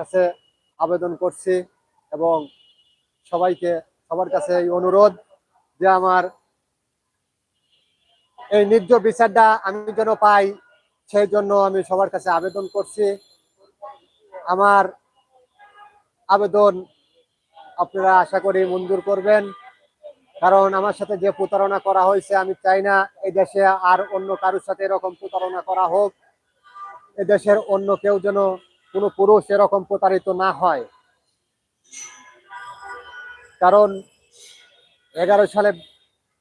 কাছে আবেদন করছি এবং সবাইকে সবার কাছে এই অনুরোধ যে আমার এই ন্যায্য বিচারটা আমি যেন পাই, সেই জন্য আমি সবার কাছে আবেদন করছি। আমার আবেদন আপনারা আশা করি মঞ্জুর করবেন। কারণ আমার সাথে যে প্রতারণা করা হয়েছে, আমি চাই না এই দেশে আর অন্য কারোর সাথে এরকম প্রতারণা করা হোক। এ দেশের অন্য কেউ যেন কোনো পুরুষ এরকম প্রতারিত না হয়। কারণ এগারো সালে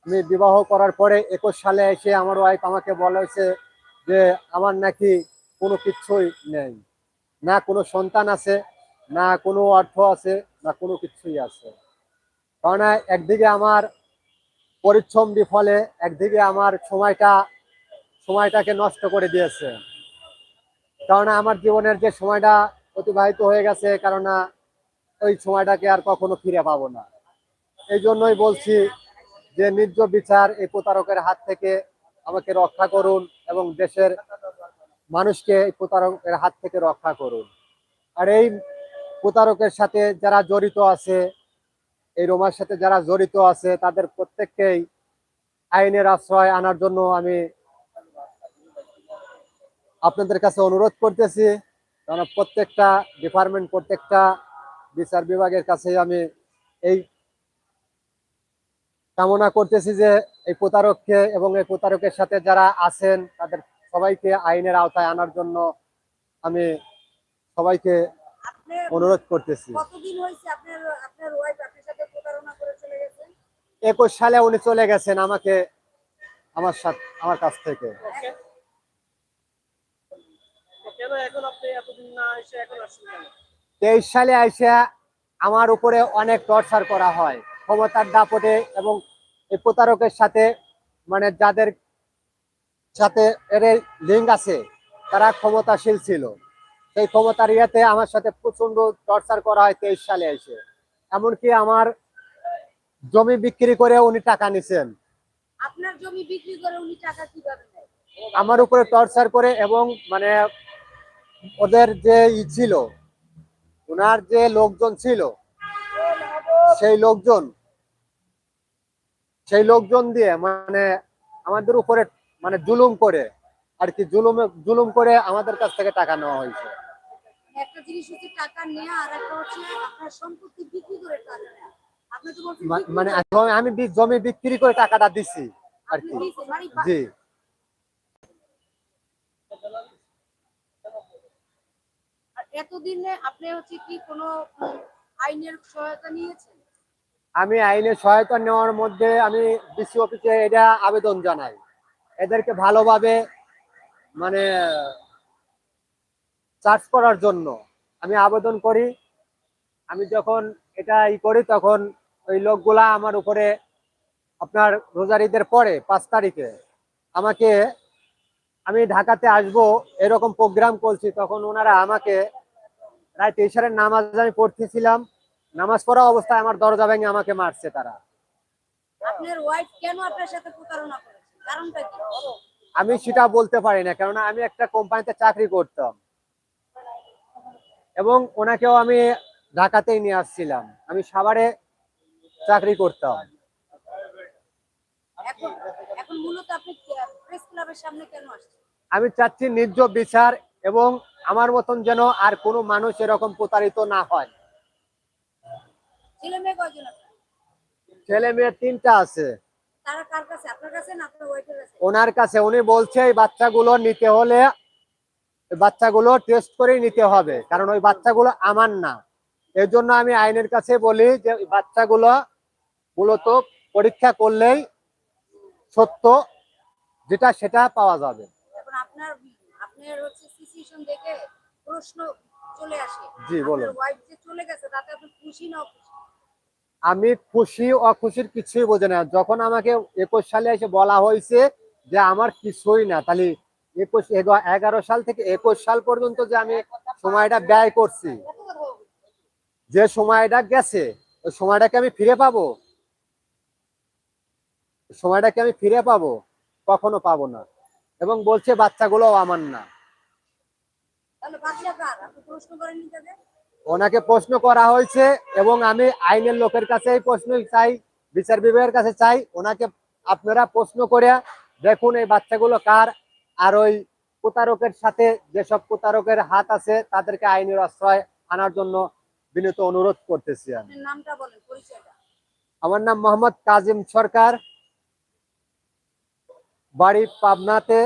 আমি বিবাহ করার পরে একুশ সালে এসে আমার ওয়াইফ আমাকে বলেছে যে, আমার নাকি কোনো কিচ্ছুই নেই। না কোনো সন্তান আছে, না কোনো অর্থ আছে, না কোনো কিছুই আছে। কারণ একদিকে আমার পরিশ্রম বিফলে, একদিকে আমার সময়টা, সময়টাকে নষ্ট করে দিয়েছে। কারণ আমার জীবনের যে সময়টা অতিবাহিত হয়ে গেছে কারণ ওই সময়টাকে আর কখনো ফিরে পাবো না। এই জন্যই বলছি যে ন্যায্য বিচার এই প্রতারকের হাত থেকে আমাকে রক্ষা করুন এবং দেশের মানুষকে এই প্রতারকের হাত থেকে রক্ষা করুন। আর এই প্রতারকের সাথে যারা জড়িত আছে, এই রোমার সাথে যারা জড়িত আছে, তাদের প্রত্যেককেই আইনের আশ্রয় আনার জন্য আমি আপনাদের কাছে অনুরোধ করতেছি কারণ প্রত্যেকটা ডিপার্টমেন্ট প্রত্যেকটা বিচার বিভাগের কাছে আমি এই কামনা করতেছি যে এই প্রতারককে এবং এই প্রতারকের সাথে যারা আছেন তাদের সবাইকে আইনের আওতায় আনার জন্য আমি সবাইকে অনুরোধ করতেছি। একুশ সালে উনি চলে গেছেন আমাকে আমার সাথে আমার কাছ থেকে কেন এখন আপনি এতদিন না এসে এখন আসছেন কেন তেইশ সালে আইসা আমার উপরে অনেক টর্চার করা হয়। ক্ষমতার দাপটে এবং এই প্রতারকের সাথে মানে যাদের সাথে এর লিঙ্ক আছে তারা ক্ষমতাশীল ছিল। সেই ক্ষমতার ইয়েতে আমার সাথে প্রচণ্ড টর্চার করা হয় তেইশ সালে এসে এমনকি আমার জমি বিক্রি করে উনি টাকা নিছেন। আপনার জমি বিক্রি করে উনি টাকা কীভাবে আমার উপরে টর্চার করে এবং মানে ওদের যে ই ছিল ওনার যে লোকজন ছিল সেই লোকজন সেই লোকজন দিয়ে মানে আমাদের উপরে মানে জুলুম করে আর কি জুলুমে জুলুম করে আমাদের কাছ থেকে টাকা নেওয়া হয়েছে। একটা জিনিস হচ্ছে টাকা নেওয়া আর একটা হচ্ছে আপনার সম্পত্তি বিক্রি করে টাকা আপনি তো বলছেন মানে আমি জমি বিক্রি করে টাকাটা দিছি আর কি। মানে জি। এতদিনে আপনি হচ্ছে কি কোনো আইনের সহায়তা নিয়েছেন? আমি আইনের সহায়তা নেওয়ার মধ্যে আমি ডিসি অফিসে এটা আবেদন জানাই। এদেরকে ভালোভাবে মানে চার্জ করার জন্য আমি আবেদন করি। আমি যখন এটা ই করি তখন ওই লোকগুলা আমার উপরে আপনার রোজার ঈদের পরে, পাঁচ তারিখে আমাকে আমি ঢাকাতে আসব, এরকম প্রোগ্রাম করছি, তখন ওনারা আমাকে রায় তেইশারের নামাজ আমি পড়তেছিলাম। নামাজ পড়া অবস্থায় আমার দরজা ভেঙে আমাকে মারছে তারা। আপনার ওয়াইফ কেন আপনার সাথে প্রতারণা করেছে? কারণটা কি? আমি সেটা বলতে পারি না কেননা আমি একটা কোম্পানিতে চাকরি করতাম। এবং ওনাকেও আমি ঢাকাতেই নিয়ে আসছিলাম। আমি সাভারে চাকরি করতাম। আমি চাচ্ছি ন্যায্য বিচার এবং আমার মতন যেন আর কোনো মানুষ এরকম প্রতারিত না হয়। ছেলে মেয়ে তিনটা আছে। কার ওনার কাছে। উনি বলছে এই বাচ্চাগুলো নিতে হলে বাচ্চাগুলো টেস্ট করেই নিতে হবে কারণ ওই বাচ্চাগুলো আমার না। এই জন্য আমি আইনের কাছে বলি যে বাচ্চাগুলো মূলত পরীক্ষা করলেই সত্য যেটা সেটা পাওয়া যাবে। আপনার আপনার হচ্ছে সিচুয়েশন দেখে প্রশ্ন চলে আসে। জি, বলুন। ওয়াইফ যে চলে গেছে তাতে আপনি খুশি না আমি খুশি অখুশির কিছুই বোঝে না। যখন আমাকে একুশ সালে এসে বলা হয়েছে যে আমার কিছুই না তাহলে একুশ এগারো সাল থেকে একুশ সাল পর্যন্ত যে আমি সময়টা ব্যয় করছি যে সময়টা গেছে ওই সময়টাকে আমি ফিরে পাবো? সময়টাকে আমি ফিরে পাবো? কখনো পাবো না। এবং বলছে বাচ্চাগুলো আমার না তাহলে বাচ্চা কার আপনি প্রশ্ন করেননি তাদের ওনাকে প্রশ্ন করা হয়েছে এবং আমি আইনের লোকের কাছে প্রশ্ন চাই বিচার বিভাগের কাছে চাই। ওনাকে আপনারা প্রশ্ন করে দেখুন এই বাচ্চাগুলো কার আর ওই প্রতারকের সাথে যেসব প্রতারকের হাত আছে তাদেরকে আইনের আশ্রয় আনার জন্য বিনীত অনুরোধ করতেছি আমি। আমার নাম মোহাম্মদ কাজিম সরকার। বাড়ি পাবনাতে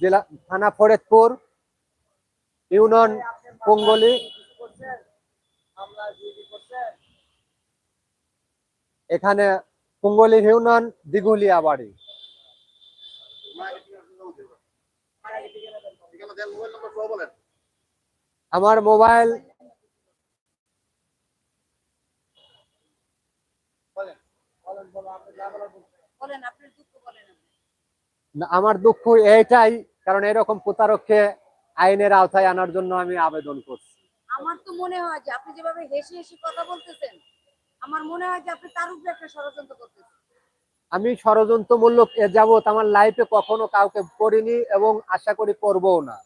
জেলা থানা ফরিদপুর। ইউনিয়ন পঙ্গলি এখানে পঙ্গলি ইউনিয়ন দিগুলিয়া বাড়ি আমার মোবাইল। আমার দুঃখ এইটাই কারণ এরকম প্রতারককে আইনের আওতায় আনার জন্য আমি আবেদন করছি। আমার তো মনে হয় যে আপনি যেভাবে হেসে হেসে কথা বলতেছেন আমার মনে হয় যে আপনি তার উপরে একটা ষড়যন্ত্র করতেছেন। আমি ষড়যন্ত্রমূলক এ যাবৎ আমার লাইফে কখনো কাউকে করিনি এবং আশা করি করবও না।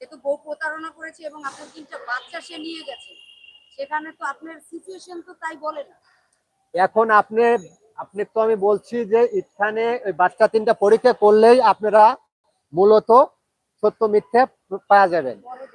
যেহেতু বউ প্রতারণা করেছে এবং আপনার তিনটা বাচ্চা সে নিয়ে গেছে। সেখানে তো আপনার সিচুয়েশন তো তাই বলে না। এখন আপনি আপনি তো আমি বলছি যে এখানে ওই বাচ্চা তিনটা পরীক্ষা করলেই আপনারা মূলত সত্য মিথ্যে পাওয়া পরে